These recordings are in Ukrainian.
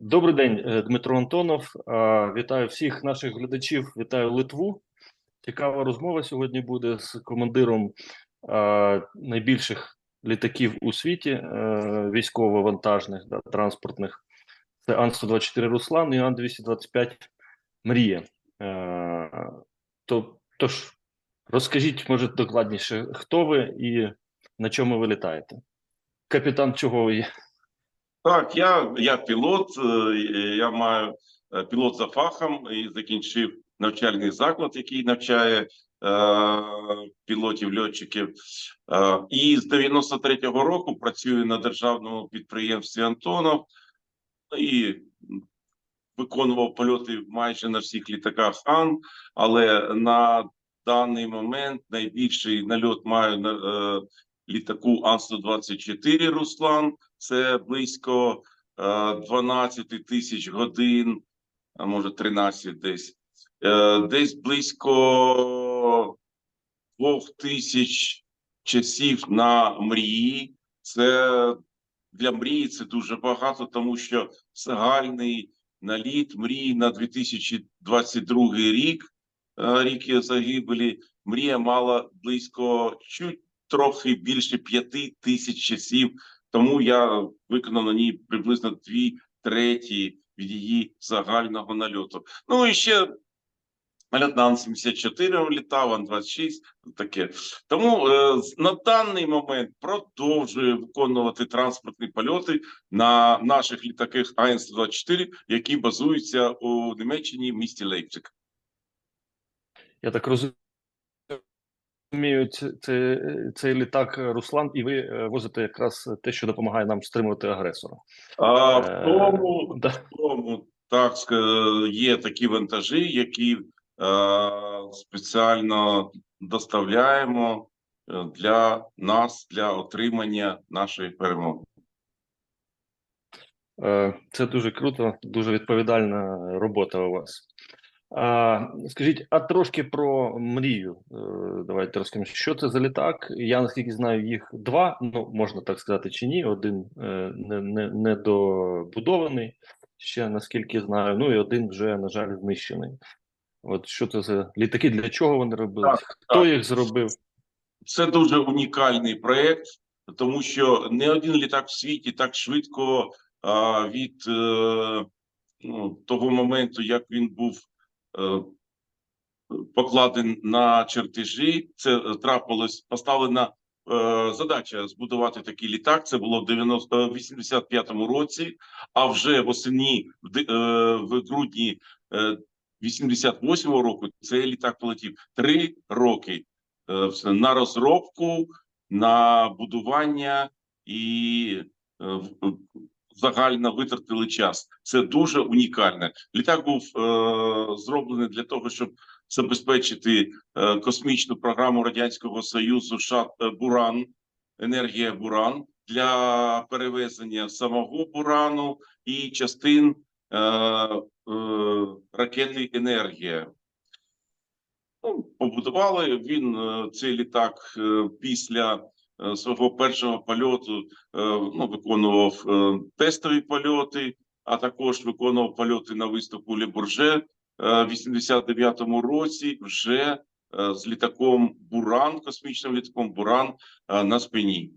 Добрий день, е, Дмитро Антонов. Вітаю всіх наших глядачів. Вітаю Литву. Цікава розмова сьогодні буде з командиром найбільших літаків у світі, е, військово-вантажних да, транспортних. Це Ан-124 Руслан і Ан-225 Мрія. Е, То, тож, розкажіть, може, докладніше, хто ви і на чому ви літаєте? Капітан чого ви є? Так, я, я пілот, е, я маю е, пілот за фахом і закінчив навчальний заклад, який навчає е, пілотів льотчиків. Е, і з 93-го року працюю на державному підприємстві Антонов і виконував польоти майже на всіх літаках Ан, але на даний момент найбільший нальот маю на е, літаку Ан-124 Руслан. Це близько е, 12 тисяч годин, а може 13 десь. Е, Десь близько двох тисяч часів на мрії. Це для мрії це дуже багато, тому що загальний наліт мрії на 2022 рік, е, рік загибелі, мрія мала близько чуть трохи більше п'яти тисяч часів. Тому я виконав на ній приблизно дві треті від її загального нальоту. Ну і ще нальот на Ан-74 літав, Ан-26, таке. Тому е, на даний момент продовжую виконувати транспортні польоти на наших літаках АН-124, які базуються у Німеччині в місті Лейпциг. Я так розумію, це, це, цей літак е, Руслан, і ви е, возите якраз те, що допомагає нам стримувати агресора. А в Е, тому да. Тому так є такі вантажі, які е, спеціально доставляємо е, для нас для отримання нашої перемоги. Е, Це дуже круто, дуже відповідальна робота у вас. А, скажіть, а трошки про мрію. Е, Давайте розкажемо, що це за літак. Я наскільки знаю, їх два. Ну можна так сказати, чи ні. Один е, не, не, не добудований, ще наскільки знаю. Ну і один вже, на жаль, знищений. От що це за літаки? Для чого вони робились? Хто так. їх зробив? Це дуже унікальний проект, тому що не один літак в світі так швидко а, від е, ну, того моменту, як він був е, покладений на чертежі, це е, трапилось поставлена е, задача збудувати такий літак. Це було в 90, е, 85-му році. А вже восені в грудні е, 88-го року цей літак полетів три роки на розробку, на будування і загально витратили час. Це дуже унікальне. Літак був е, зроблений для того, щоб забезпечити е, космічну програму радянського союзу «Шат- е, Буран, енергія Буран для перевезення самого Бурану і частин е, е, ракети Енергія. Ну, побудували він е, цей літак е, після свого першого польоту. е, Ну, виконував е, тестові польоти, а також виконував польоти на виставку Лебурже е, в 89-му році. Вже е, з літаком Буран, космічним літаком Буран е, на спині.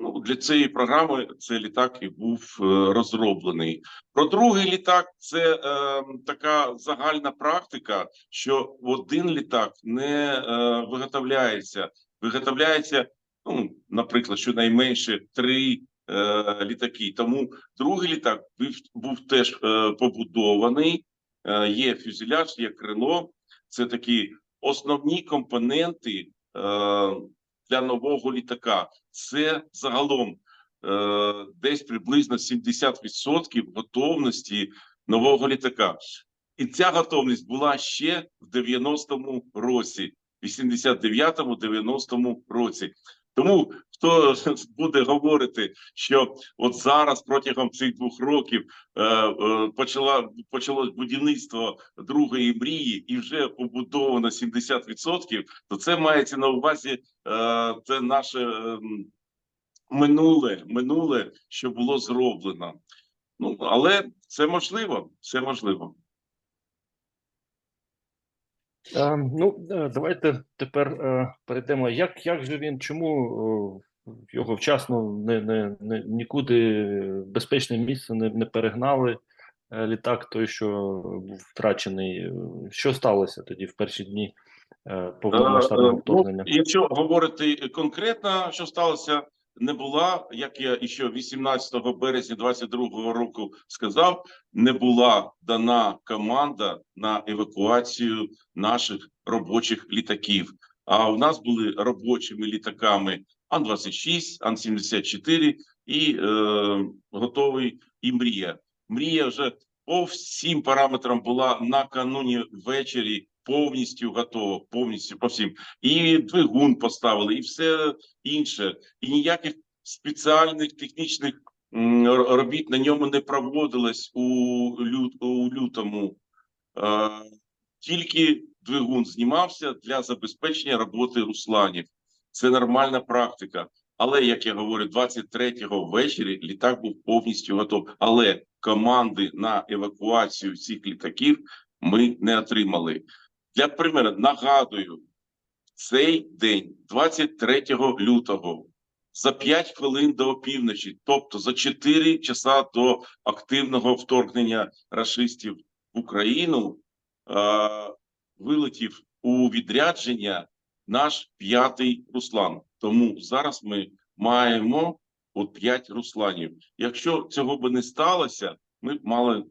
Ну, для цієї програми цей літак і був е, розроблений. Про другий літак це е, така загальна практика, що один літак не е, виготовляється. Виготовляється, ну, наприклад, щонайменше три е, літаки. Тому другий літак був, був теж е, побудований. Е, є фюзеляж, є крило. Це такі основні компоненти. Е, для нового літака. Це загалом е, десь приблизно 70% готовності нового літака. І ця готовність була ще в 90-му році, 89-му, 90-му році. Тому хто буде говорити, що от зараз протягом цих двох років е, е, почала почалось будівництво другої мрії, і вже побудовано 70%, то це мається на увазі е, це наше ем, минуле, минуле, що було зроблено. Ну але це можливо, це можливо. Е, ну, е, давайте тепер е, перейдемо. Як, як же він, чому його вчасно не, не, не, нікуди в безпечне місце не, не перегнали літак, той, що був втрачений? Що сталося тоді в перші дні повномасштабного е, вторгнення? Ну, якщо говорити конкретно, що сталося, не була, як я ще 18 березня 22 року сказав, не була дана команда на евакуацію наших робочих літаків. А у нас були робочими літаками Ан-26, Ан-74 і е, готовий і мрія. Мрія вже по всім параметрам була накануні ввечері повністю готова, повністю по всім. І двигун поставили, і все інше. І ніяких спеціальних технічних робіт на ньому не проводилось у, лют, у лютому. Тільки двигун знімався для забезпечення роботи русланів. Це нормальна практика. Але як я говорю, 23-го ввечері літак був повністю готовий. Але команди на евакуацію цих літаків ми не отримали. Для примеру, нагадую, цей день, 23 лютого, за 5 хвилин до опівночі, тобто за 4 часа до активного вторгнення рашистів в Україну, е, вилетів у відрядження наш п'ятий Руслан. Тому зараз ми маємо от 5 Русланів. Якщо цього би не сталося, ми б мали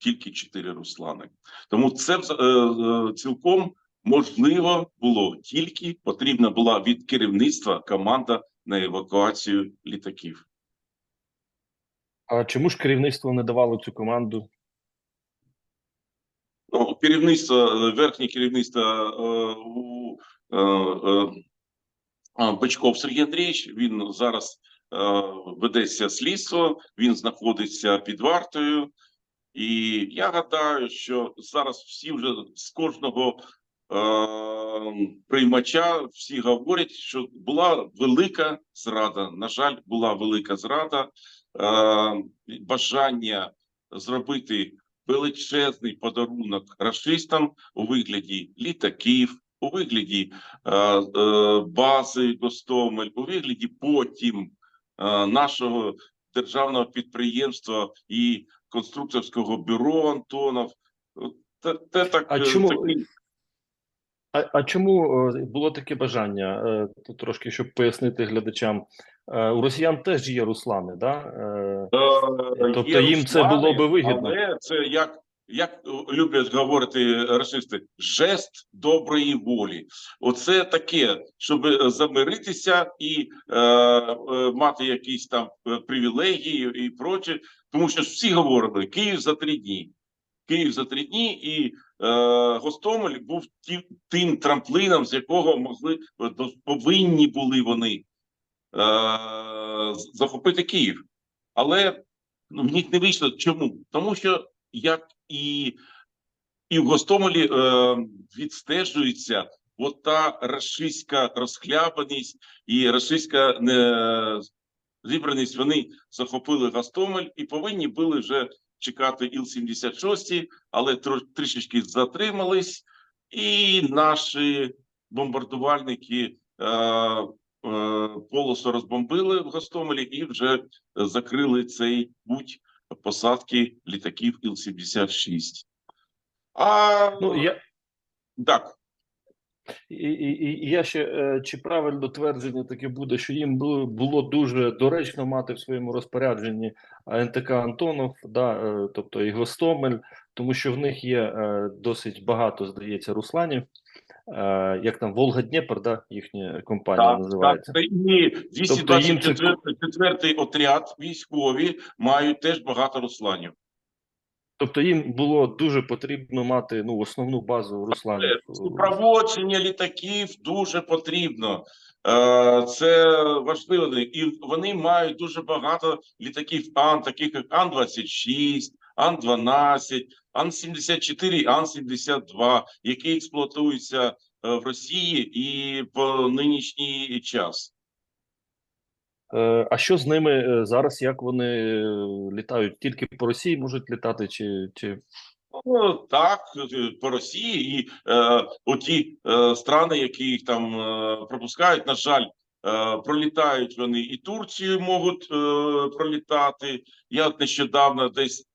тільки 4 Руслани. Тому це е, е, цілком можливо було. Тільки потрібна була від керівництва команда на евакуацію літаків. А чому ж керівництво не давало цю команду? Ну, керівництво, верхнє керівництво е, у е, е, Бачков Сергій Андрійович, він зараз ведеться слідство, він знаходиться під вартою. І я гадаю, що зараз всі вже з кожного е, приймача всі говорять, що була велика зрада. На жаль, була велика зрада, е, бажання зробити величезний подарунок расистам у вигляді літаків, у вигляді е, е, бази Гостомель, у вигляді потім е, нашого державного підприємства і конструкторського бюро Антонов. Те, те так, А е, чому- такий- А, а чому е, було таке бажання? Е, трошки, щоб пояснити глядачам. У росіян теж є Руслани, да? Е, Тобто є їм це було би вигідно? Але це як, як люблять говорити расисти, жест доброї волі. Оце таке, щоб е, замиритися і е, е, мати якісь там е, привілегії і проче. Тому що всі говорили Київ за три дні. Київ за три дні, і е, Гостомель був ті, тим трамплином, з якого могли е, повинні були вони е, захопити Київ. Але ну, в них не вийшло. Чому? Тому що як і, і в Гостомелі е, відстежується от та рашистська розхлябаність і рашистська не, зібраність. Вони захопили Гостомель і повинні були вже чекати Іл-76, але тро, трішечки затримались, і наші бомбардувальники е, е, полосу розбомбили в Гостомелі і вже закрили цей путь посадки літаків Іл-76. А ну, я, так, і, і, і я ще е, чи правильно твердження таке буде, що їм було, було дуже доречно мати в своєму розпорядженні НТК Антонов, да, е, тобто і Гостомель, тому що в них є е, досить багато, здається, русланів. Е, як там Волга Дніпр, да, їхня компанія називається. Так, і Тобто їм отряд військові мають теж багато русланів. Тобто їм було дуже потрібно мати ну основну базу русланів. Супроводження літаків дуже потрібно. Е, Це важливо. І вони мають дуже багато літаків Ан, таких як Ан-26, Ан-12, Ан-74, Ан-72, які експлуатуються е, в Росії і по нинішній час. Е, А що з ними е, зараз? Як вони літають? Тільки по Росії можуть літати, чи, чи Ну, так, по Росії і е, оті е, страни, які їх там е, пропускають, на жаль, е, пролітають вони і Турцію можуть е, пролітати. Я от нещодавно десь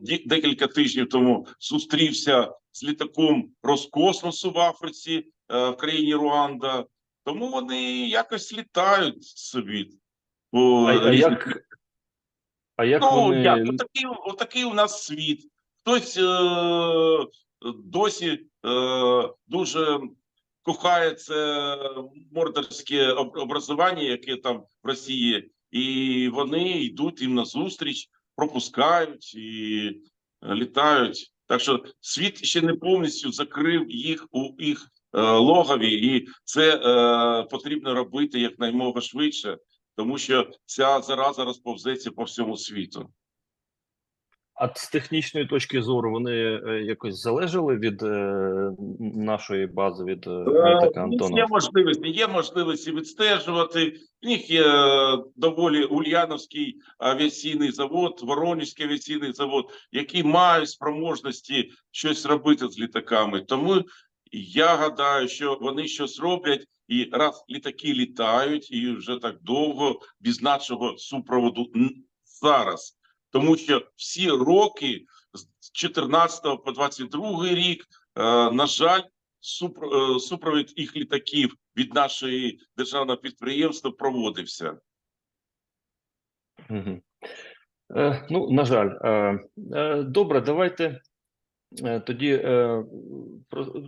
декілька тижнів тому зустрівся з літаком Роскосмосу в Африці е, в країні Руанда. Тому вони якось літають собі. По а, а як, а як Ну, вони як, отакий, отакий у нас світ. Хтось е, досі е, дуже кохає це мордорське образування, яке там в Росії, і вони йдуть їм назустріч, пропускають і е, літають. Так що світ ще не повністю закрив їх у їх е, логові, і це е, потрібно робити якнаймога швидше, тому що ця зараза розповзеться по всьому світу. А з технічної точки зору вони е, якось залежали від е, нашої бази від е, літака У є можливості, є можливості відстежувати. В них є доволі Ульяновський авіаційний завод, Воронезький авіаційний завод, які мають спроможності щось робити з літаками. Тому я гадаю, що вони щось роблять, і раз літаки літають, і вже так довго без нашого супроводу зараз. Тому що всі роки з 14 по 22 рік, е, на жаль, е, супровід їх літаків від нашої державного підприємства проводився. Е, ну, на жаль, добре, давайте тоді е,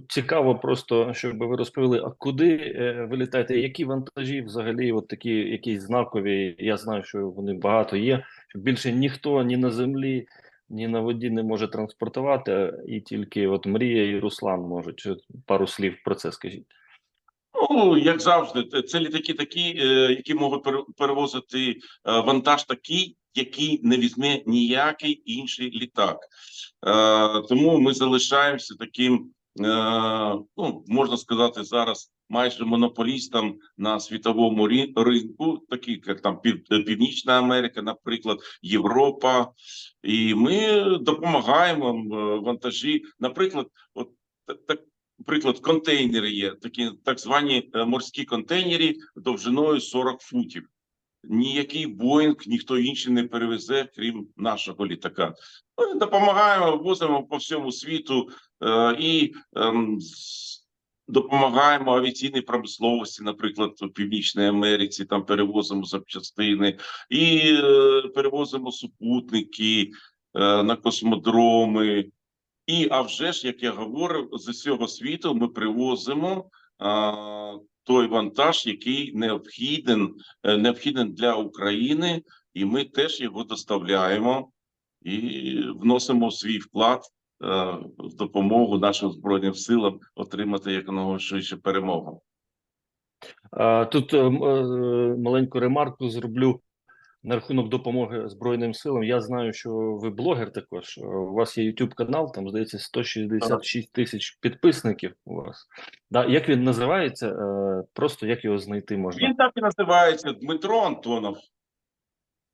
цікаво просто, щоб ви розповіли, а куди е, ви літаєте? Які вантажі взагалі, от такі якісь знакові? Я знаю, що вони багато є. Що більше ніхто ні на землі, ні на воді не може транспортувати, і тільки от Мрія і Руслан можуть. Пару слів про це скажіть. Ну, як завжди, це літаки такі, е, які можуть пере- перевозити е, вантаж такий, який не візьме ніякий інший літак. Е, Тому ми залишаємося таким, е, ну можна сказати, зараз майже монополістом на світовому ринку, такі як там Пів- Північна Америка, наприклад, Європа, і ми допомагаємо е, вантажі. Наприклад, от так. так Приклад, контейнери є такі так звані е, морські контейнери довжиною 40 футів. Ніякий Боїнг, ніхто інший не перевезе, крім нашого літака. Ми допомагаємо, возимо по всьому світу е, і з- допомагаємо авіаційній промисловості, наприклад, у Північній Америці, там перевозимо запчастини і е, перевозимо супутники е, на космодроми. І а вже ж, як я говорив, з усього світу ми привозимо а, той вантаж, який необхіден, е, необхіден для України, і ми теж його доставляємо і вносимо свій вклад е, в допомогу нашим збройним силам отримати якомога швидше перемогу. Тут е, е, маленьку ремарку зроблю на рахунок допомоги Збройним силам. Я знаю, що ви блогер також. Е, У вас є YouTube канал, там здається 166 тисяч підписників. У вас да як він називається? Е, Просто як його знайти можна? Він так і називається Дмитро Антонов.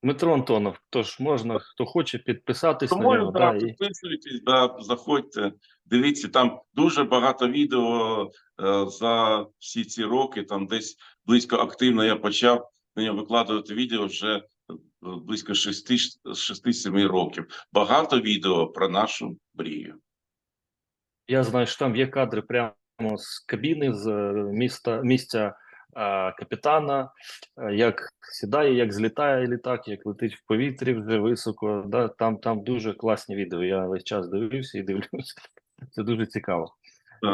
Дмитро Антонов. Тож можна, хто хоче підписатись на нього. да, Да, і... підписуйтесь, да, заходьте, дивіться, там дуже багато відео е, за всі ці роки. Там десь близько активно я почав на нього викладувати відео вже близько 6-7 років. Багато відео про нашу мрію. Я знаю, що там є кадри прямо з кабіни, з е, міста місця е, капітана, е, як сідає, як злітає літак, як летить в повітрі вже високо. Да? Там, там дуже класні відео. Я весь час дивився і дивлюся. Це дуже цікаво.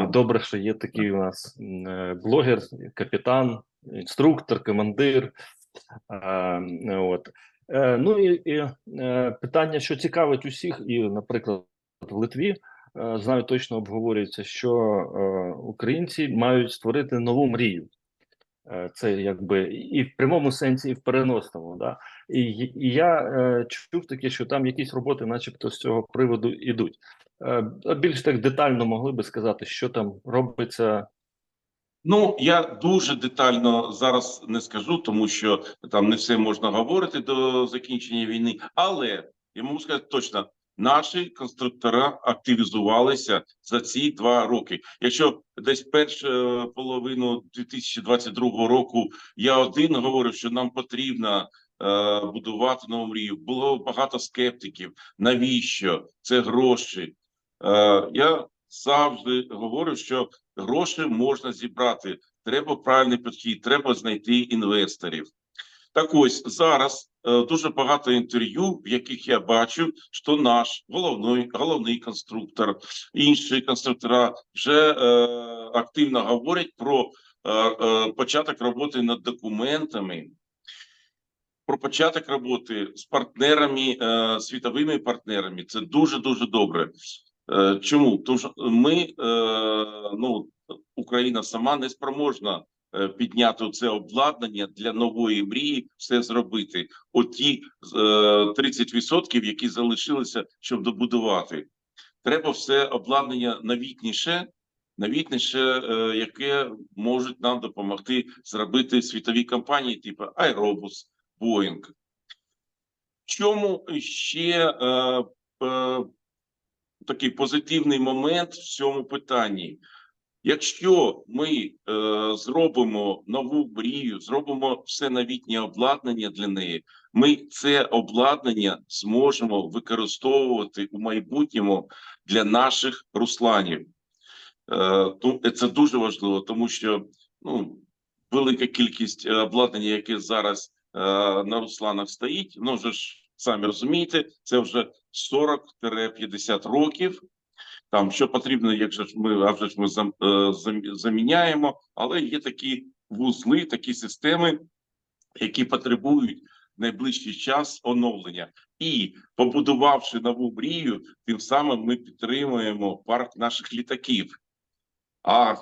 Добре, що є такий у нас е, блогер, капітан, інструктор, командир. Е, От. Е, Ну і, і е, питання, що цікавить усіх, і, наприклад, в Литві. Знаю, точно обговорюється, що українці мають створити нову мрію. Це якби і в прямому сенсі, і в переносному. Да? І, і я е, чув таке, що там якісь роботи, начебто, з цього приводу йдуть. Е, більш так детально могли би сказати, що там робиться, Ну, я дуже детально зараз не скажу, тому що там не все можна говорити до закінчення війни. Але я можу сказати точно, наші конструктора активізувалися за ці два роки. Якщо десь першу е, половину 2022 року я один говорив, що нам потрібно е, будувати нову мрію, було багато скептиків. Навіщо це гроші? Е, я завжди говорю, що гроші можна зібрати. Треба правильний підхід, треба знайти інвесторів. Так ось зараз е, дуже багато інтерв'ю, в яких я бачу, що наш головний головний конструктор, інші конструктора вже е, активно говорять про е, е, початок роботи над документами. Про початок роботи з партнерами, е, світовими партнерами. Це дуже дуже добре. Е, Чому? Тому що ми, е, ну Україна сама не спроможна е, підняти це обладнання для нової мрії, все зробити. Оті е, 30%, які залишилися, щоб добудувати. Треба все обладнання новітніше, новітніше, яке можуть нам допомогти зробити світові компанії, типу Boeing. В чому ще такий позитивний момент в цьому питанні? Якщо ми е, зробимо нову мрію, зробимо все новітнє обладнання для неї, ми це обладнання зможемо використовувати у майбутньому для наших русланів. Е, це дуже важливо, тому що ну, велика кількість е, обладнання, яке зараз е, на русланах стоїть, вже ж самі розумієте, це вже 40-50 років. Там що потрібно, якщо ж ми а вже ж ми зам- е, зам- заміняємо, але є такі вузли, такі системи, які потребують найближчий час оновлення. І побудувавши нову мрію, тим самим ми підтримуємо парк наших літаків. А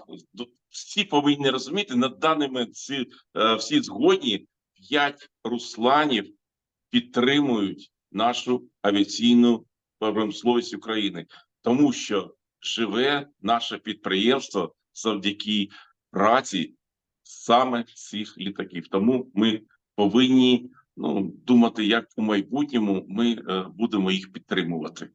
всі повинні розуміти, на даний момент всі, е, всі згодні, п'ять русланів підтримують нашу авіаційну промисловість України, тому що живе наше підприємство завдяки праці саме цих літаків. Тому ми повинні ну, думати, як у майбутньому ми е, будемо їх підтримувати.